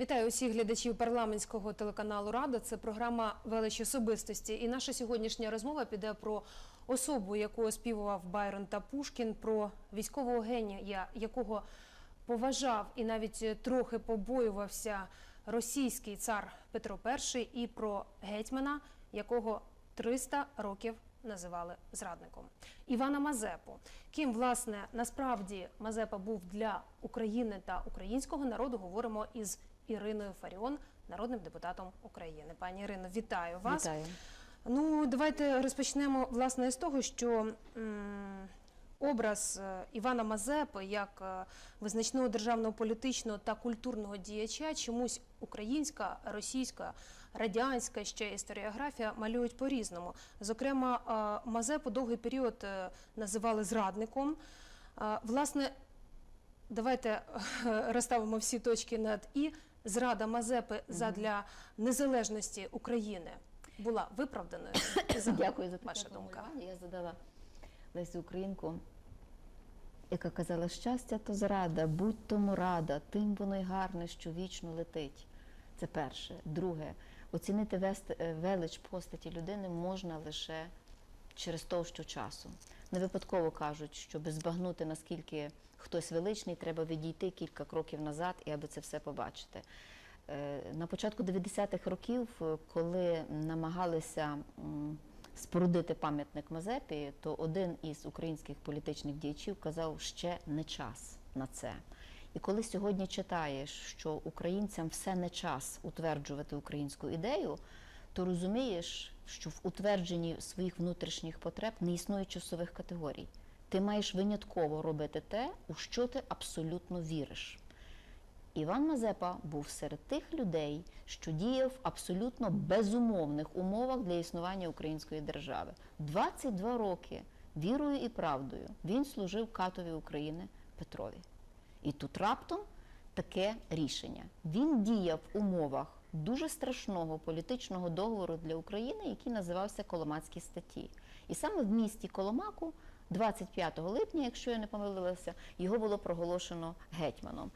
Вітаю усіх глядачів парламентського телеканалу Рада. Це програма Велич особистості. І наша сьогоднішня розмова піде про особу, яку оспівував Байрон та Пушкін, про військового генія, якого поважав і навіть трохи побоювався російський цар Петро І, і про гетьмана, якого 300 років називали зрадником. Івана Мазепу. Ким, власне, насправді Мазепа був для України та українського народу, говоримо із Іриною Фаріон, народним депутатом України. Пані Ірино, вітаю вас. Вітаю. Ну, давайте розпочнемо власне з того, що м, образ е, Івана Мазепи як е, визначного державного політичного та культурного діяча чомусь українська, російська, радянська ще історіографія малюють по-різному. Зокрема, е, Мазепу довгий період називали зрадником. Власне, давайте розставимо всі точки над і. Зрада Мазепи задля незалежності України була виправданою. Дякую за ваша думка. Я задала Лесю Українку, яка казала, щастя то зрада, будь тому рада, тим воно й гарне, що вічно летить. Це перше. Друге, оцінити е, велич постаті людини можна лише через товщу часу. Не випадково кажуть, щоб збагнути, наскільки хтось величний, треба відійти кілька кроків назад, і аби це все побачити. Е, На початку 90-х років, е, коли намагалися спорудити пам'ятник Мазепі, то один із українських політичних діячів казав, ще не час на це. І коли сьогодні читаєш, що українцям все не час утверджувати українську ідею, то розумієш, що в утвердженні своїх внутрішніх потреб не існує часових категорій. Ти маєш винятково робити те, у що ти абсолютно віриш. Іван Мазепа був серед тих людей, що діяв в абсолютно безумовних умовах для існування української держави. 22 роки вірою і правдою він служив катові України Петрові. І тут раптом таке рішення. Він діяв в умовах дуже страшного політичного договору для України, який називався Коломацькі статті. І саме в місті Коломаку, 25 липня, якщо я не помилилася, його було проголошено гетьманом.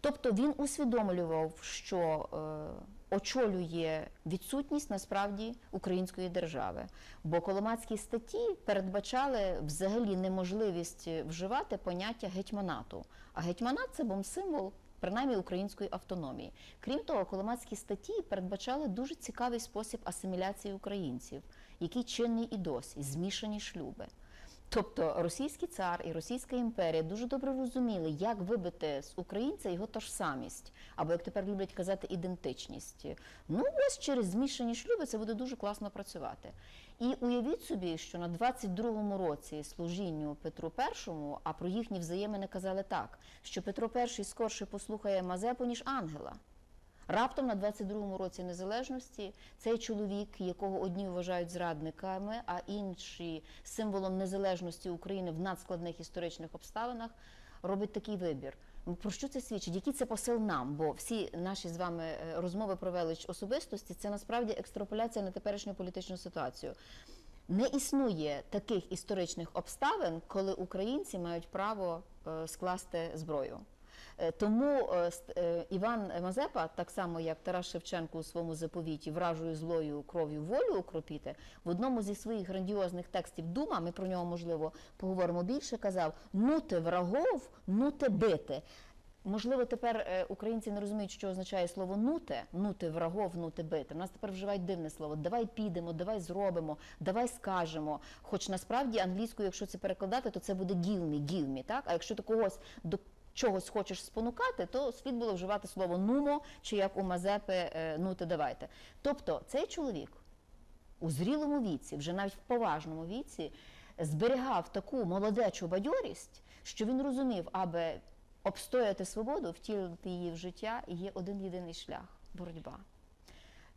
Тобто він усвідомлював, що е, очолює відсутність насправді української держави. Бо Коломацькі статті передбачали взагалі неможливість вживати поняття гетьманату. А гетьманат це був символ принаймні української автономії. Крім того, Коломацькі статті передбачали дуже цікавий спосіб асиміляції українців, який чинний і досі змішані шлюби. Тобто російський цар і Російська імперія дуже добре розуміли, як вибити з українця його тожсамість, або як тепер люблять казати, ідентичність. Ну ось через змішані шлюби це буде дуже класно працювати. І уявіть собі, що на 22-му році служінню Петру І, а про їхні взаємини казали так, що Петро І скорше послухає Мазепу, ніж ангела. Раптом на 22-му році незалежності цей чоловік, якого одні вважають зрадниками, а інші символом незалежності України в надскладних історичних обставинах, робить такий вибір. Ну, Про що це свідчить? Який це посил нам? Бо всі наші з вами е, розмови про велич особистості це насправді екстраполяція на теперішню політичну ситуацію. Не існує таких історичних обставин, коли українці мають право е, скласти зброю. Е, Тому е, е, Іван Мазепа, так само як Тарас Шевченко у своєму заповіті вражою злою кров'ю волю укропіти, в одному зі своїх грандіозних текстів Дума, ми про нього можливо поговоримо більше, казав: ну ти врагов, ну ти бити. Можливо, тепер українці не розуміють, що означає слово нуте, нути врагов, нути бити. У нас тепер вживають дивне слово. Давай підемо, давай зробимо, давай скажемо. Хоч насправді англійською, якщо це перекладати, то це буде give me, так? А якщо ти когось чогось хочеш спонукати, то слід було вживати слово нумо, чи як у Мазепи е, нути давайте. Тобто цей чоловік у зрілому віці, вже навіть в поважному віці, зберігав таку молодечу бадьорість, що він розумів, аби обстояти свободу, втілити її в життя, є один єдиний шлях боротьба.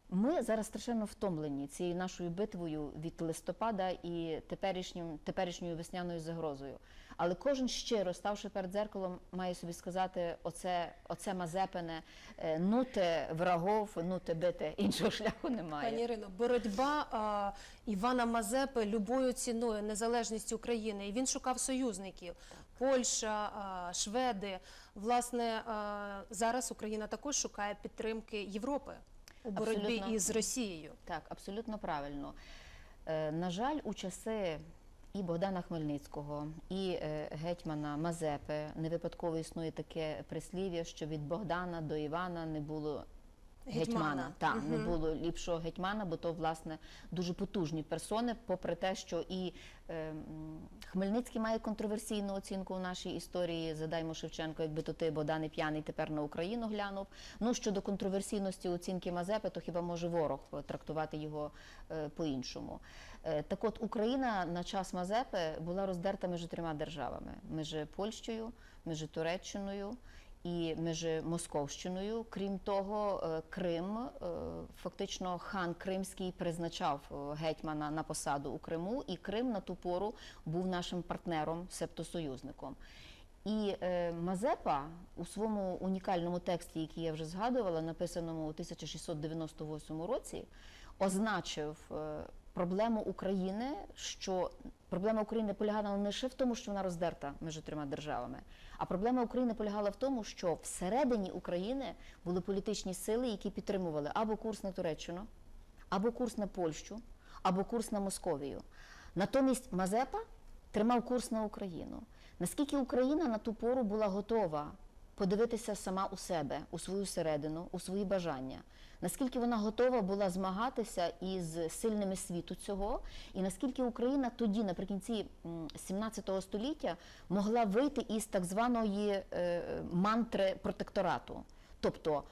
Ми зараз страшенно втомлені цією нашою битвою від листопада і теперішнім, теперішньою весняною загрозою. Але кожен щиро, ставши перед дзеркалом, має собі сказати: оце, оце Мазепине, е, ну врагов, ну те бити, іншого шляху немає. Пані Ірино, боротьба а, Івана Мазепи любою ціною незалежність України. І він шукав союзників. Польща, е, Шведи. Власне, е, зараз Україна також шукає підтримки Європи у боротьбі Абсолютно. із Росією. Так, абсолютно правильно. Е, На жаль, у часи і Богдана Хмельницького, і е, гетьмана Мазепи не випадково існує таке прислів'я, що від Богдана до Івана не було гетьмана. Гетьмана. Так, не було ліпшого гетьмана, бо то власне дуже потужні персони, попри те, що і е, Хмельницький має контроверсійну оцінку у нашій історії. Задаймо Шевченко, якби то ти Богдан п'яний тепер на Україну глянув. Ну щодо контроверсійності оцінки Мазепи, то хіба може ворог трактувати його е, по-іншому. Е, так от Україна на час Мазепи була роздерта між трьома державами: між Польщею, між Туреччиною і між Московщиною. Крім того, е, Крим е, фактично хан Кримський призначав е, гетьмана на посаду у Криму, і Крим на ту пору був нашим партнером, себто союзником. І Мазепа у своєму унікальному тексті, який я вже згадувала, написаному у 1698 році, означив проблему України, що проблема України полягала не лише в тому, що вона роздерта між трьома державами, а проблема України полягала в тому, що всередині України були політичні сили, які підтримували або курс на Туреччину, або курс на Польщу, або курс на Московію. Натомість Мазепа тримав курс на Україну. Наскільки Україна на ту пору була готова подивитися сама у себе, у свою середину, у свої бажання, наскільки вона готова була змагатися із сильними світу цього, і наскільки Україна тоді, наприкінці 17 століття, могла вийти із так званої е, мантри протекторату. Тобто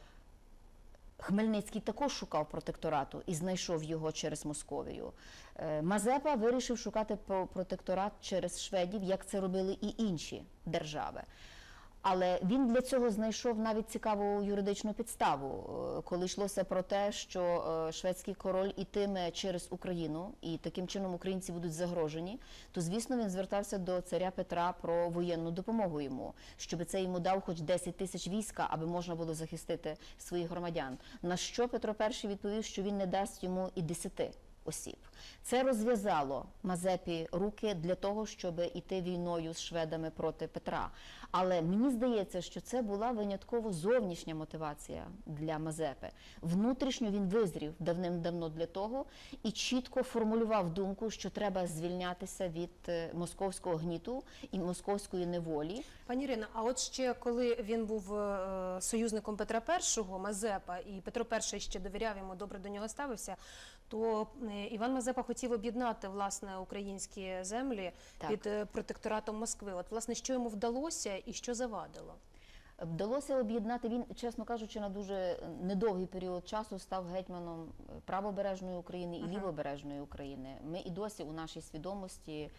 Хмельницький також шукав протекторату і знайшов його через Московію. Е, Мазепа вирішив шукати про- протекторат через шведів, як це робили і інші держави. Але він для цього знайшов навіть цікаву юридичну підставу, е, коли йшлося про те, що е, шведський король ітиме через Україну, і таким чином українці будуть загрожені, то звісно він звертався до царя Петра про воєнну допомогу йому, щоб це йому дав хоч 10 тисяч війська, аби можна було захистити своїх громадян. На що Петро І відповів, що він не дасть йому і 10 осіб. Це розв'язало Мазепі руки для того, щоб іти війною з шведами проти Петра. Але мені здається, що це була винятково зовнішня мотивація для Мазепи. Внутрішньо він визрів давним-давно для того і чітко формулював думку, що треба звільнятися від е, московського гніту і московської неволі. Пані Ірина, а от ще коли він був е, союзником Петра І, Мазепа, і Петро І ще довіряв йому, добре до нього ставився, то е, Іван Мазепа хотів об'єднати власне українські землі Так. під е, протекторатом Москви. От власне, що йому вдалося і що завадило? Вдалося об'єднати він, чесно кажучи, на дуже недовгий період часу став гетьманом е, правобережної України і Ага. лівобережної України. Ми і досі у нашій свідомості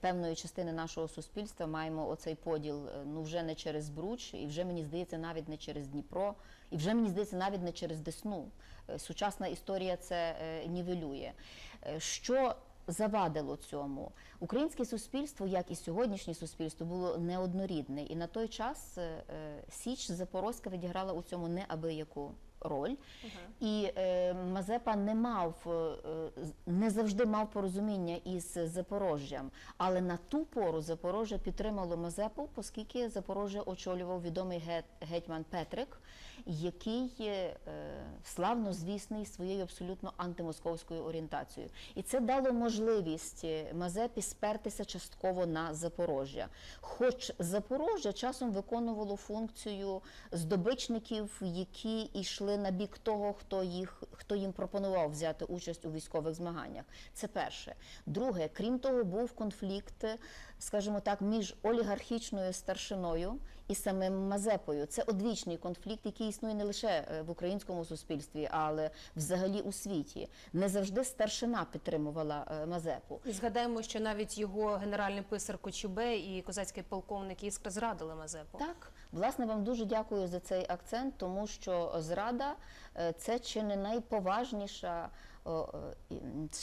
певної частини нашого суспільства маємо оцей поділ ну вже не через Бруч, і вже мені здається навіть не через Дніпро, і вже мені здається навіть не через Десну. Е, Сучасна історія це е, нівелює. Е, Що завадило цьому. Українське суспільство, як і сьогоднішнє суспільство, було неоднорідне. І на той час Січ Запорозька відіграла у цьому неабияку роль. І е, Мазепа не мав не завжди мав порозуміння із Запорожжям, але на ту пору Запорожжя підтримало Мазепу, оскільки Запорожжя очолював відомий гет- гетьман Петрик, який е, славно звісний своєю абсолютно антимосковською орієнтацією. І це дало можливість е, Мазепі спертися частково на Запорожжя. Хоч Запорожжя часом виконувало функцію здобичників, які йшли на бік того, хто їх хто їм пропонував взяти участь у військових змаганнях. Це перше. Друге, крім того, був конфлікт, скажімо так, між олігархічною старшиною і самим Мазепою. Це одвічний конфлікт, який існує не лише е, в українському суспільстві, але взагалі у світі. Не завжди старшина підтримувала е, Мазепу. І згадаємо, що навіть його генеральний писар Кочубей і козацький полковник Іскра зрадили Мазепу. Так, власне, вам дуже дякую за цей акцент, тому що зрада е, це чи не найповажніша.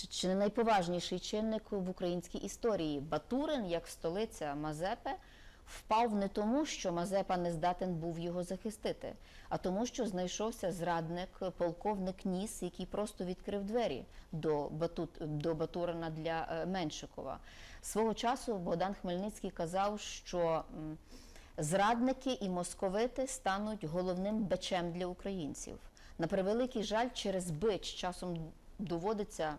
Чи не найповажніший чинник в українській історії? Батурин, як столиця Мазепи, впав не тому, що Мазепа не здатен був його захистити, а тому, що знайшовся зрадник, полковник Ніс, який просто відкрив двері до, Батут, до Батурина для е, Меншикова. Свого часу Богдан Хмельницький казав, що зрадники і московити стануть головним бичем для українців. На превеликий жаль, через бич часом доводиться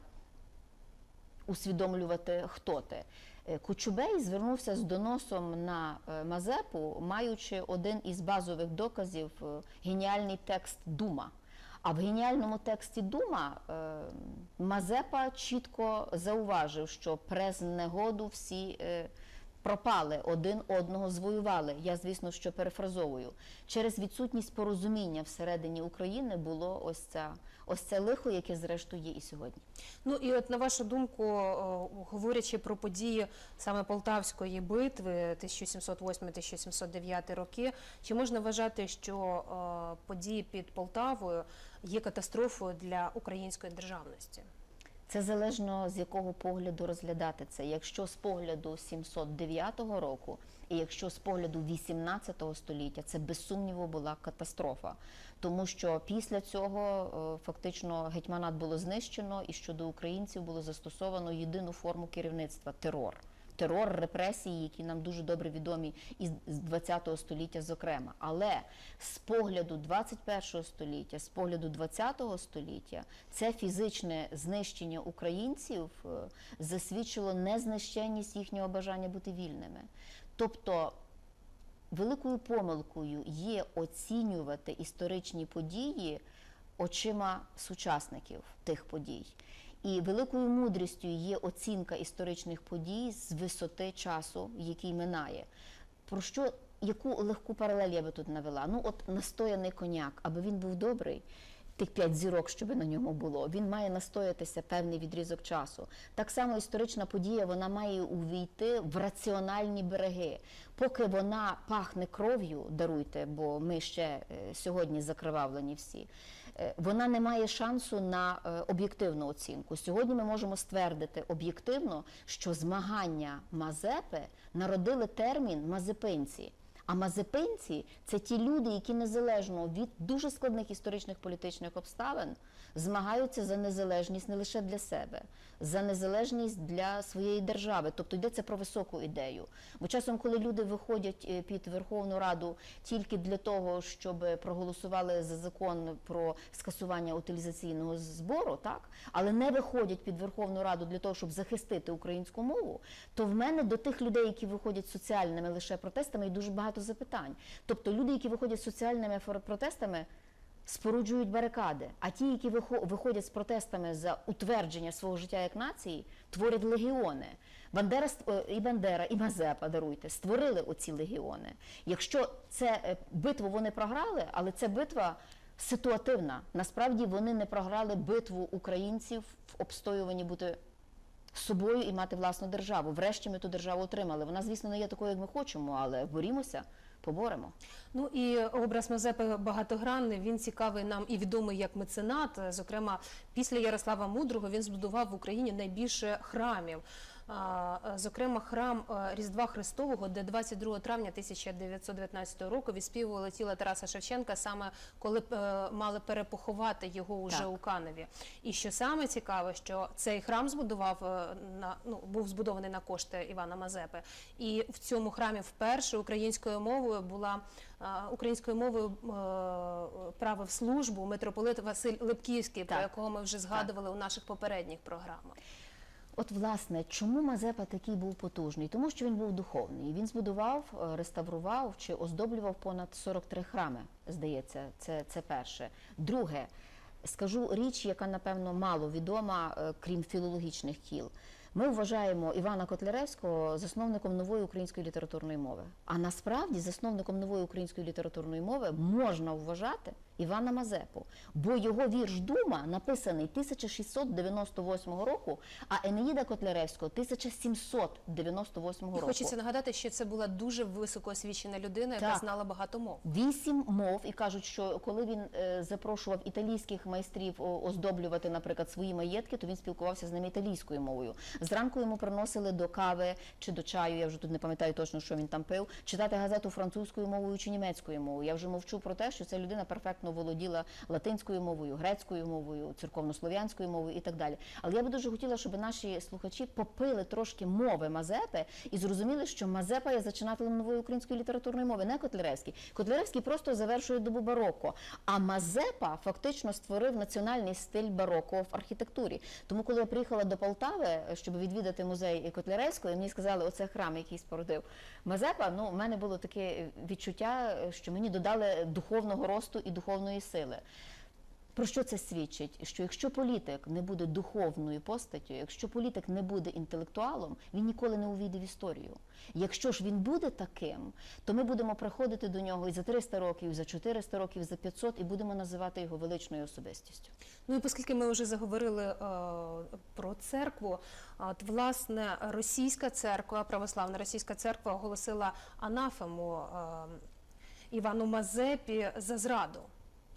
усвідомлювати, хто ти. Е, Кучубей звернувся з доносом на е, Мазепу, маючи один із базових доказів е, геніальний текст Дума. А в геніальному тексті Дума Мазепа чітко зауважив, що през негоду всі пропали, один одного звоювали. Я, звісно, що перефразовую. Через відсутність порозуміння всередині України було ось ця ось це лихо, яке зрештою є і сьогодні. Ну і от на вашу думку, говорячи про події саме Полтавської битви 1708-1709 роки, чи можна вважати, що події під Полтавою є катастрофою для української державності? Це залежно з якого погляду розглядати це. Якщо з погляду 709 року, і якщо з погляду 18 століття, це без сумніву була катастрофа, тому що після цього е, фактично гетьманат було знищено, і щодо українців було застосовано єдину форму керівництва терор. Терор, репресії, які нам дуже добре відомі із з 20 століття, зокрема. Але з погляду 21 століття, з погляду 20 століття, це фізичне знищення українців е, засвідчило незнищенність їхнього бажання бути вільними. Тобто великою помилкою є оцінювати історичні події очима сучасників тих подій. І великою мудрістю є оцінка історичних подій з висоти часу, який минає. Про що яку легку паралель я би тут навела? Ну, от настояний коняк, аби він був добрий, тих п'ять зірок, щоб на ньому було, він має настоятися певний відрізок часу. Так само історична подія вона має увійти в раціональні береги. Поки вона пахне кров'ю, даруйте, бо ми ще е, сьогодні закривавлені всі. Е, Вона не має шансу на е, об'єктивну оцінку. Сьогодні ми можемо ствердити об'єктивно, що змагання Мазепи народили термін мазепинці. А мазепинці це ті люди, які незалежно від дуже складних історичних політичних обставин змагаються за незалежність не лише для себе, за незалежність для своєї держави. Тобто йдеться про високу ідею. Бо часом, коли люди виходять е, під Верховну Раду тільки для того, щоб проголосували за закон про скасування утилізаційного збору, так але не виходять під Верховну Раду для того, щоб захистити українську мову, то в мене до тих людей, які виходять соціальними лише протестами, є дуже багато запитань. Тобто люди, які виходять соціальними протестами, споруджують барикади, а ті, які вихо- виходять з протестами за утвердження свого життя як нації, творять легіони. Бандера е, і Бандера, і Мазепа, даруйте, створили оці легіони. Якщо це е, битву вони програли, але це битва ситуативна. Насправді вони не програли битву українців в обстоюванні бути собою і мати власну державу. Врешті ми ту державу отримали. Вона, звісно, не є такою, як ми хочемо, але борімося, поборемо. Ну і образ Мазепи багатогранний. Він цікавий нам і відомий як меценат. Зокрема, після Ярослава Мудрого він збудував в Україні найбільше храмів. А, Зокрема, храм е, Різдва Христового, де 22 травня 1919 року відспівували тіло Тараса Шевченка, саме коли е, мали перепоховати його уже Так. у Каневі. І що саме цікаве, що цей храм збудував е, на ну був збудований на кошти Івана Мазепи, і в цьому храмі вперше українською мовою була е, українською мовою е, правив службу митрополит Василь Липківський, про якого ми вже згадували у наших попередніх програмах. От, власне, чому Мазепа такий був потужний? Тому що він був духовний. Він збудував, е, реставрував чи оздоблював понад 43 храми, здається, це, це перше. Друге, скажу річ, яка, напевно, мало відома, е, крім філологічних кіл. Ми вважаємо Івана Котляревського засновником нової української літературної мови. А насправді засновником нової української літературної мови можна вважати Івана Мазепу, бо його вірш Дума написаний 1698 року, а Енеїда Котляревського 1798 І року. хочеться нагадати, що це була дуже високоосвічена людина, яка Так. знала багато мов. Вісім мов, і кажуть, що коли він е, запрошував італійських майстрів оздоблювати, наприклад, свої маєтки, то він спілкувався з ними італійською мовою. Зранку йому приносили до кави чи до чаю. Я вже тут не пам'ятаю точно, що він там пив. Читати газету французькою мовою чи німецькою мовою. Я вже мовчу про те, що ця людина перфектно володіла латинською мовою, грецькою мовою, церковнослов'янською мовою і так далі. Але я би дуже хотіла, щоб наші слухачі попили трошки мови Мазепи і зрозуміли, що Мазепа є зачинателем нової української літературної мови, не Котляревський. Котляревський просто завершує добу бароко. А Мазепа фактично створив національний стиль бароко в архітектурі. Тому, коли я приїхала до Полтави, щоб відвідати музей Котляревського, мені сказали, оце храм, який спорудив Мазепа. Ну, в мене було таке відчуття, що мені додали духовного росту і духовної сили. Про що це свідчить? Що якщо політик не буде духовною постаттю, якщо політик не буде інтелектуалом, він ніколи не увійде в історію. Якщо ж він буде таким, то ми будемо приходити до нього і за 300 років, і за 400 років, і за 500, і будемо називати його величною особистістю. Ну і оскільки ми вже заговорили е, про церкву, от власне російська церква, православна російська церква оголосила анафему е, Івану Мазепі за зраду.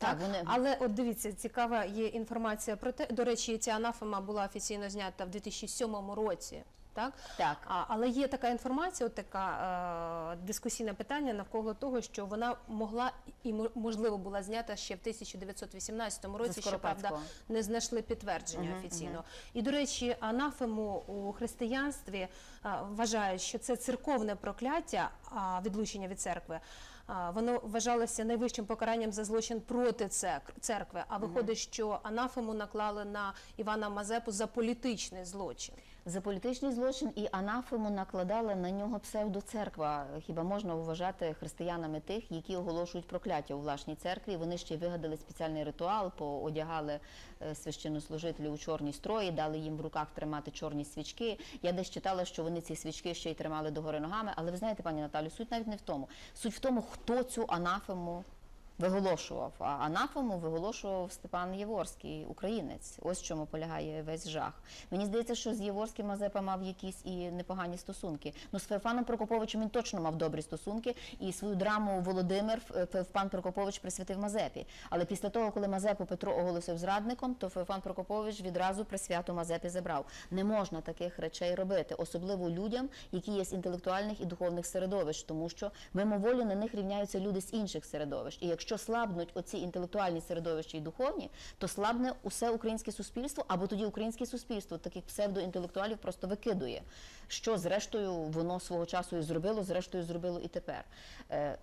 Так, вони- Але от дивіться, цікава є інформація про те. До речі, ця анафема була офіційно знята в 2007 році. Так, Так. а, але є така інформація, от така е, дискусійне питання навколо того, що вона могла і мо- можливо була знята ще в 1918 році, що правда не знайшли підтвердження Мгм, офіційно. І до речі, анафему у християнстві а, вважають, що це церковне прокляття, а відлучення від церкви. Воно вважалося найвищим покаранням за злочин проти церкви. А виходить, що анафему наклали на Івана Мазепу за політичний злочин. За політичний злочин і анафему накладала на нього псевдоцерква. Хіба можна вважати християнами тих, які оголошують прокляття у власній церкві? Вони ще вигадали спеціальний ритуал, поодягали е, священнослужителів у чорні строї, дали їм в руках тримати чорні свічки. Я десь читала, що вони ці свічки ще й тримали догори ногами. Але ви знаєте, пані Наталю, суть навіть не в тому. Суть в тому, хто цю анафему виголошував. А анафему виголошував Степан Єворський, українець. Ось в чому полягає весь жах. Мені здається, що з Єворським Мазепа мав якісь і непогані стосунки. Ну з Феофаном Прокоповичем він точно мав добрі стосунки, і свою драму Володимир Феофан Прокопович присвятив Мазепі. Але після того, коли Мазепу Петро оголосив зрадником, то Феофан Прокопович відразу присвяту Мазепі забрав. Не можна таких речей робити, особливо людям, які є з інтелектуальних і духовних середовищ, тому що мимоволі на них рівняються люди з інших середовищ. І якщо слабнуть оці інтелектуальні середовища і духовні, то слабне усе українське суспільство, або тоді українське суспільство таких псевдоінтелектуалів просто викидує. Що зрештою воно свого часу і зробило, зрештою зробило і тепер. Е,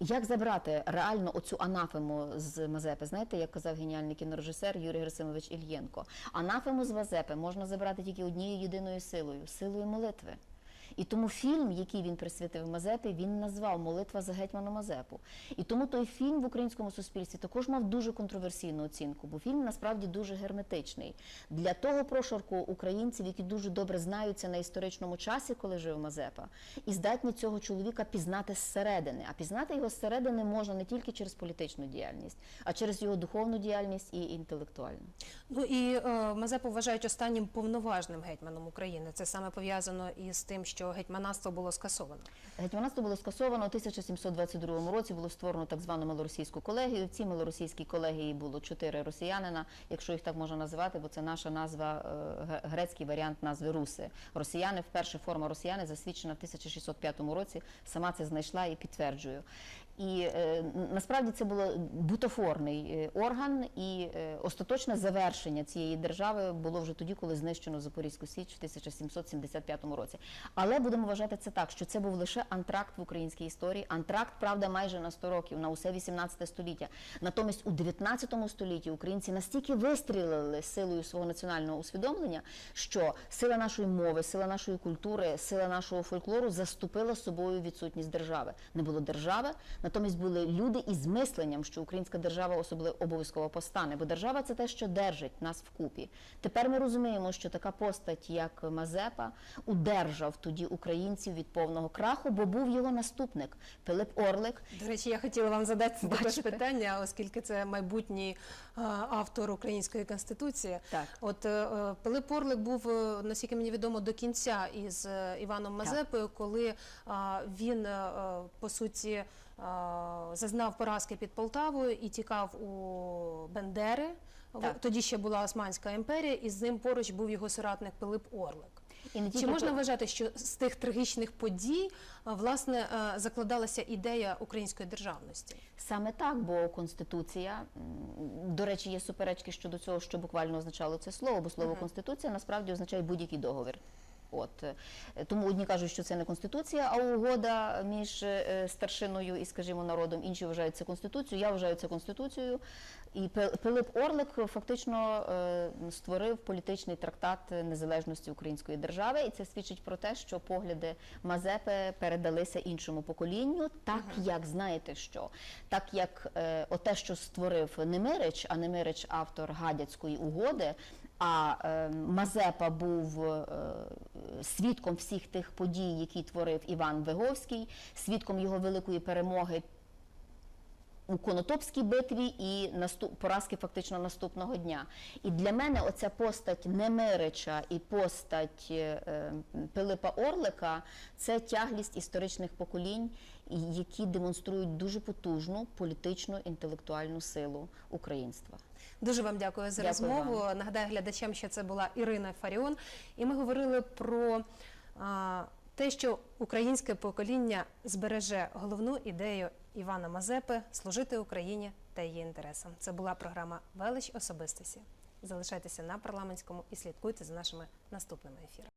як забрати реально оцю анафему з Мазепи? Знаєте, як казав геніальний кінорежисер Юрій Герасимович Ільєнко, анафему з Мазепи можна забрати тільки однією єдиною силою силою молитви. І тому фільм, який він присвятив Мазепі, він назвав Молитва за гетьмана Мазепу. І тому той фільм в українському суспільстві також мав дуже контроверсійну оцінку, бо фільм насправді дуже герметичний. Для того прошарку українців, які дуже добре знаються на історичному часі, коли жив Мазепа, і здатні цього чоловіка пізнати зсередини. А пізнати його зсередини можна не тільки через політичну діяльність, а через його духовну діяльність і інтелектуальну. Ну і е, Мазепу вважають останнім повноважним гетьманом України. Це саме пов'язано із тим, що гетьманатство було скасовано. Гетьманство було скасовано у 1722 році. Було створено так звану малоросійську колегію. В цій малоросійській колегії було чотири росіянина, якщо їх так можна називати, бо це наша назва, е, грецький варіант назви руси. Росіяни, вперше форма росіяни засвідчена в 1605 році. Сама це знайшла і підтверджую. І е, насправді це було бутафорний е, орган, і е, остаточне завершення цієї держави було вже тоді, коли знищено Запорізьку Січ в 1775 році. Але будемо вважати це так, що це був лише антракт в українській історії. Антракт, правда, майже на 100 років, на усе 18 століття. Натомість у 19 столітті українці настільки вистрілили силою свого національного усвідомлення, що сила нашої мови, сила нашої культури, сила нашого фольклору заступила собою відсутність держави. Не було держави, Натомість були люди із мисленням, що українська держава особливо обов'язково постане, бо держава це те, що держить нас вкупі. Тепер ми розуміємо, що така постать, як Мазепа, удержав тоді українців від повного краху, бо був його наступник Пилип Орлик. До речі, я хотіла вам задати також питання, оскільки це майбутній автор української конституції. Так. От е, е, Пилип Орлик був, е, наскільки мені відомо, до кінця із е, Іваном Мазепою, коли він е, е, по суті зазнав поразки під Полтавою і тікав у Бендери. Так. Тоді ще була Османська імперія, і з ним поруч був його соратник Пилип Орлик. І не Чи можна Пил- вважати, що з тих трагічних подій власне е, закладалася ідея української державності? Саме так, бо конституція до речі, є суперечки щодо цього, що буквально означало це слово, бо слово Мгм. конституція насправді означає будь-який договір. От тому одні кажуть, що це не конституція, а угода між е, старшиною і, скажімо, народом. Інші вважають це конституцією. Я вважаю це конституцією. І Пи- Пилип Орлик фактично е, створив політичний трактат незалежності української держави, і це свідчить про те, що погляди Мазепи передалися іншому поколінню, так як знаєте що, так як е, оте, що створив Немирич, а Немирич автор гадяцької угоди. А е, Мазепа був е, свідком всіх тих подій, які творив Іван Виговський, свідком його великої перемоги у Конотопській битві і наступ, поразки фактично наступного дня. І для мене оця постать Немирича і постать е, е, Пилипа Орлика це тяглість історичних поколінь, які демонструють дуже потужну політичну інтелектуальну силу українства. Дуже вам дякую за Дякую розмову. Нагадаю глядачам, що це була Ірина Фаріон, і ми говорили про а, те, що українське покоління збереже головну ідею Івана Мазепи служити Україні та її інтересам. Це була програма Велич особистості. Залишайтеся на парламентському і слідкуйте за нашими наступними ефірами.